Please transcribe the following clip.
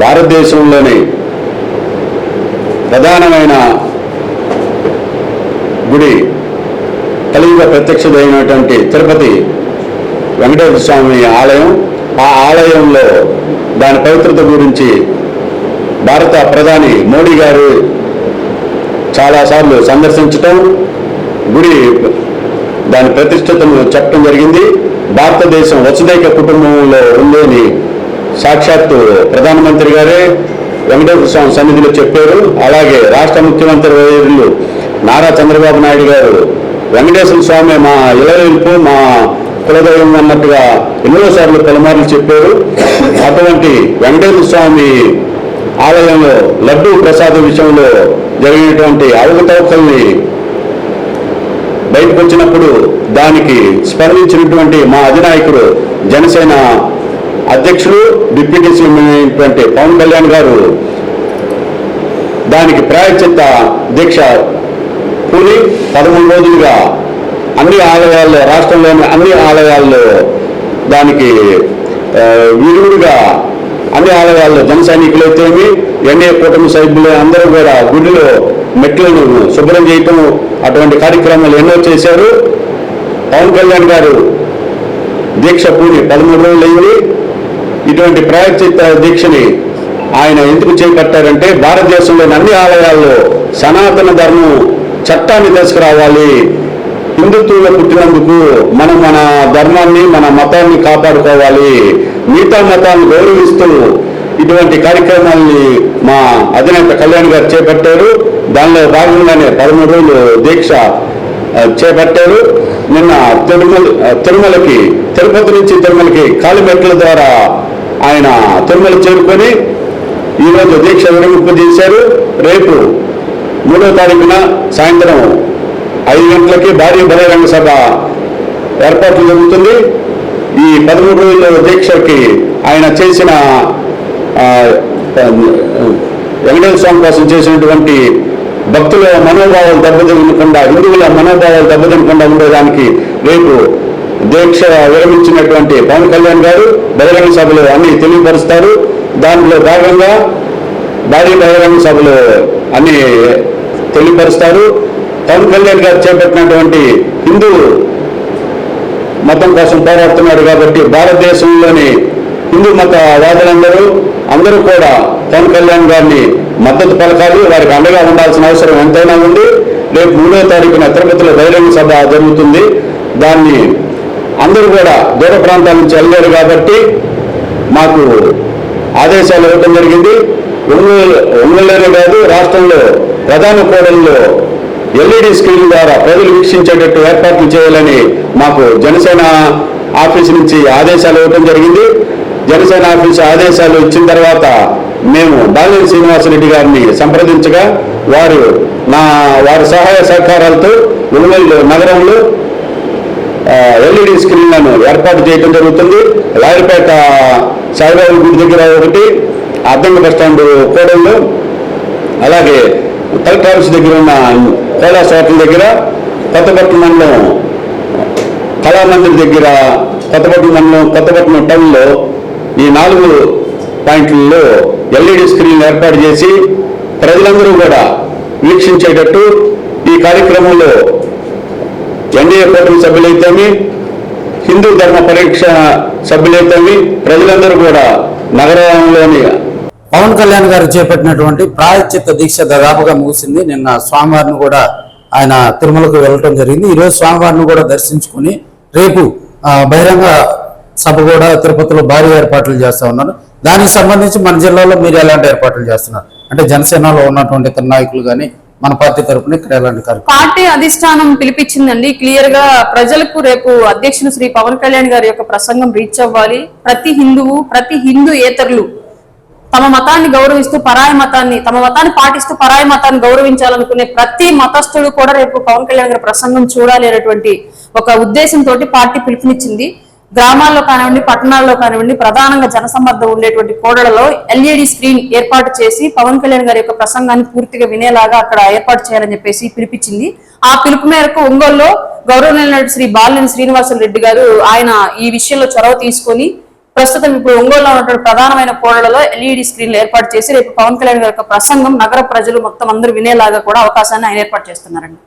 భారతదేశంలోని ప్రధానమైన గుడి కలియుగ ప్రత్యక్షదైనటువంటి తిరుపతి వెంకటేశ్వర స్వామి ఆలయం. ఆ ఆలయంలో దాని పవిత్రత గురించి భారత ప్రధాని మోడీ గారు చాలాసార్లు సందర్శించటం గుడి దాని ప్రతిష్టతను చెప్పడం జరిగింది. భారతదేశం వసుదైక కుటుంబంలో ఉందని సాక్షాత్తు ప్రధానమంత్రి గారే వెంకటేశ్వర స్వామి సన్నిధిలో చెప్పారు. అలాగే రాష్ట్ర ముఖ్యమంత్రి వర్యులు నారా చంద్రబాబు నాయుడు గారు వెంకటేశ్వర స్వామి మా ఇలవెల్పు మా కులదైవం అన్నట్టుగా ఎన్నోసార్లు పలుమార్లు చెప్పారు. అటువంటి వెంకటేశ్వర స్వామి ఆలయంలో లడ్డూ ప్రసాద విషయంలో జరిగినటువంటి అవకతవకల్ని బయటకు వచ్చినప్పుడు దానికి స్పందించినటువంటి మా అధినాయకుడు జనసేన అధ్యక్షుడు డిప్యూటీ సీఎం అయినటువంటి పవన్ కళ్యాణ్ గారు దానికి ప్రాయచిత్త దీక్ష పూని పదమూడు రోజులుగా అన్ని ఆలయాల్లో రాష్ట్రంలోని అన్ని ఆలయాల్లో దానికి ఆ, అన్ని ఆలయాల్లో జన సైనికులైతేమి ఎన్డీఏ కూటమి సభ్యులు అందరూ కూడా గుడిలో మెట్లను శుభ్రం చేయటం అటువంటి కార్యక్రమాలు ఎన్నో చేశారు. పవన్ కళ్యాణ్ గారు దీక్ష పూని పదమూడు రోజులు అయింది ఇటువంటి ప్రాయచిత్త దీక్షని ఆయన ఎందుకు చేపట్టారంటే భారతదేశంలోని అన్ని ఆలయాల్లో సనాతన ధర్మం చట్టాన్ని తీసుకురావాలి. హిందుత్వంలో పుట్టినందుకు మనం మన ధర్మాన్ని మన మతాన్ని కాపాడుకోవాలి. మిగతా మతాన్ని గౌరవిస్తూ ఇటువంటి కార్యక్రమాల్ని మా అధినేత కళ్యాణ్ గారు చేపట్టారు. దానిలో భాగంగానే పదమూడు రోజులు దీక్ష చేపట్టారు. నిన్న తిరుమల తిరుమలకి తిరుపతి నుంచి తిరుమలకి కాలిమెట్ల ద్వారా ఆయన తిరుమల చేరుకొని ఈరోజు దీక్ష విరమింపు చేశారు. రేపు మూడో తారీఖున సాయంత్రం ఐదు గంటలకి భారీ బహిరంగ సభ ఏర్పాట్లు జరుగుతుంది. ఈ పదమూడు రోజుల దీక్షకి ఆయన చేసిన వెంకటేశ్వర స్వామి కోసం చేసినటువంటి భక్తుల మనోభావాలు దెబ్బతినకుండా హిందువుల మనోభావాలు దెబ్బతినకుండా ఉండేదానికి రేపు దీక్ష విరమించినటువంటి పవన్ కళ్యాణ్ గారు బహిరంగ సభలు అన్ని తెలియపరుస్తారు. దాంట్లో భాగంగా భారీ బహిరంగ సభలు అన్ని తెలియపరుస్తారు. పవన్ కళ్యాణ్ గారు చేపట్టినటువంటి హిందూ మతం కోసం పోరాడుతున్నాడు కాబట్టి భారతదేశంలోని హిందూ మత వాదులందరూ అందరూ కూడా పవన్ కళ్యాణ్ గారిని మద్దతు పలకాలి. వారికి అండగా ఉండాల్సిన అవసరం ఎంతైనా ఉంది. రేపు మూడో తారీఖున తిరుపతిలో బహిరంగ సభ జరుగుతుంది. దాన్ని అందరూ కూడా దూర ప్రాంతాల నుంచి వెళ్ళారు కాబట్టి మాకు ఆదేశాలు ఇవ్వడం జరిగింది. ఒంగోలు కాదు రాష్ట్రంలో ప్రధాన కూడల్లో ఎల్ఈడి స్క్రీన్ ద్వారా ప్రజలు వీక్షించేటట్టు ఏర్పాట్లు చేయాలని మాకు జనసేన ఆఫీస్ నుంచి ఆదేశాలు ఇవ్వడం జరిగింది. జనసేన ఆఫీస్ ఆదేశాలు ఇచ్చిన తర్వాత మేము బాలినేని శ్రీనివాసరెడ్డి గారిని సంప్రదించగా వారు నా వారి సహాయ సహకారాలతో ఒంగోలు నగరంలో ఎల్ఈడి స్క్రీన్లను ఏర్పాటు చేయడం జరుగుతుంది. లాయర్పేట సాయిబాబు గుడి దగ్గర ఒకటి అర్థం బస్ స్టాండ్ కోడల్లో అలాగే కలెక్టర్ ఆఫీస్ దగ్గర ఉన్న కోలాస్ హోటల్ దగ్గర కొత్తపట్నం మండలం కళామందిర్ దగ్గర కొత్తపట్నం మండలం కొత్తపట్నం టౌన్లో ఈ నాలుగు పాయింట్లలో ఎల్ఈడి స్క్రీన్లు ఏర్పాటు చేసి ప్రజలందరూ కూడా వీక్షించేటట్టు ఈ కార్యక్రమంలో ఎన్డీఏ కూటమి సభ్యులైతేమి హిందూ ధర్మ పరీక్ష సభ్యులైతేమి ప్రజలందరూ కూడా నగరంలోని పవన్ కళ్యాణ్ గారు చేపట్టినటువంటి ప్రాయశ్చిత్త దీక్ష దాదాపుగా ముగిసింది. నిన్న స్వామివారిని కూడా ఆయన తిరుమలకు వెళ్ళటం జరిగింది. ఈరోజు స్వామివారిని కూడా దర్శించుకుని రేపు బహిరంగ సభ కూడా తిరుపతిలో భారీ ఏర్పాట్లు చేస్తూ ఉన్నారు. దానికి సంబంధించి మన జిల్లాలో మీరు ఎలాంటి ఏర్పాట్లు చేస్తున్నారు? అంటే జనసేనలో ఉన్నటువంటి ఇతర నాయకులు కానీ మన పార్టీ తరఫున ఇక్కడ ఎలాంటి పార్టీ అధిష్టానం పిలిపించిందండి. క్లియర్గా ప్రజలకు రేపు అధ్యక్షులు శ్రీ పవన్ కళ్యాణ్ గారి యొక్క ప్రసంగం రీచ్ అవ్వాలి. ప్రతి హిందువు ప్రతి హిందూ ఏతరులు తమ మతాన్ని గౌరవిస్తూ పరాయ మతాన్ని తమ మతాన్ని పాటిస్తూ పరాయ మతాన్ని గౌరవించాలనుకునే ప్రతి మతస్థుడు కూడా రేపు పవన్ కళ్యాణ్ గారి ప్రసంగం చూడాలి అనేటువంటి ఒక ఉద్దేశంతో పార్టీ పిలుపునిచ్చింది. గ్రామాల్లో కానివ్వండి పట్టణాల్లో కానివ్వండి ప్రధానంగా జనసమ్మర్ధం ఉండేటువంటి కోడలలో ఎల్ఈడి స్క్రీన్ ఏర్పాటు చేసి పవన్ కళ్యాణ్ గారి యొక్క ప్రసంగాన్ని పూర్తిగా వినేలాగా అక్కడ ఏర్పాటు చేయాలని చెప్పేసి పిలిపించింది. ఆ పిలుపు మేరకు ఒంగోలులో గౌరవనీయులైన శ్రీ బాలినేని శ్రీనివాసులు రెడ్డి గారు ఆయన ఈ విషయంలో చొరవ తీసుకొని ప్రస్తుతం ఇప్పుడు ఒంగోలులో ఉన్నటువంటి ప్రధానమైన కోడలలో ఎల్ఈడి స్క్రీన్లు ఏర్పాటు చేసి రేపు పవన్ కళ్యాణ్ గారి యొక్క ప్రసంగం నగర ప్రజలు మొత్తం అందరూ వినేలాగా కూడా అవకాశాన్ని ఆయన ఏర్పాటు చేస్తున్నారండి.